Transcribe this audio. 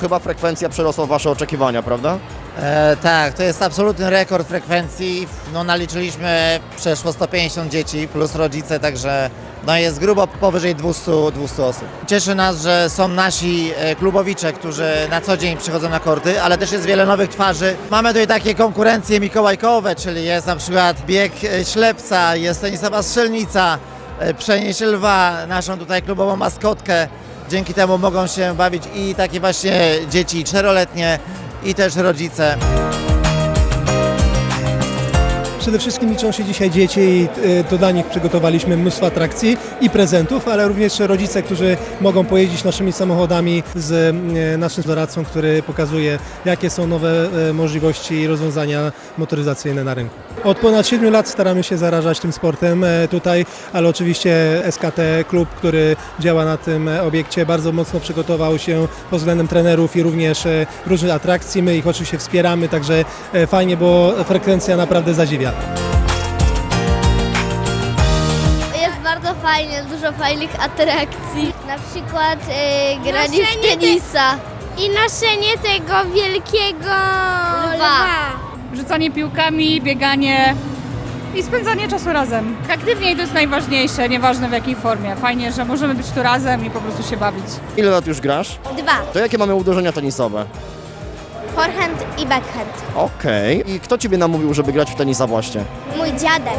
chyba frekwencja przerosła Wasze oczekiwania, prawda? E, tak, to jest absolutny rekord frekwencji. No, naliczyliśmy przeszło 150 dzieci plus rodzice, także no, jest grubo powyżej 200, 200 osób. Cieszy nas, że są nasi e, klubowicze, którzy na co dzień przychodzą na korty, ale też jest wiele nowych twarzy. Mamy tutaj takie konkurencje mikołajkowe, czyli jest na przykład bieg e, ślepca, jest tenisowa strzelnica, e, przenieść lwa, naszą tutaj klubową maskotkę. Dzięki temu mogą się bawić i takie właśnie dzieci czteroletnie, i też rodzice. Przede wszystkim liczą się dzisiaj dzieci i y, to dla nich przygotowaliśmy mnóstwo atrakcji i prezentów, ale również rodzice, którzy mogą pojeździć naszymi samochodami z y, naszym doradcą, który pokazuje, jakie są nowe y, możliwości i rozwiązania motoryzacyjne na rynku. Od ponad 7 lat staramy się zarażać tym sportem e, tutaj, ale oczywiście SKT Klub, który działa na tym e, obiekcie, bardzo mocno przygotował się pod względem trenerów i również e, różnych atrakcji. My ich oczywiście wspieramy, także e, fajnie, bo frekwencja naprawdę zadziwia. Bardzo fajnie, dużo fajnych atrakcji. Na przykład y, granie w tenisa. I noszenie tego wielkiego lwa. rzucanie piłkami, bieganie i spędzanie czasu razem. Aktywniej to jest najważniejsze, nieważne w jakiej formie. Fajnie, że możemy być tu razem i po prostu się bawić. Ile lat już grasz? Dwa. To jakie mamy uderzenia tenisowe? Forehand i backhand. Okej. I kto Ciebie namówił, żeby grać w tenisa właśnie? Mój dziadek.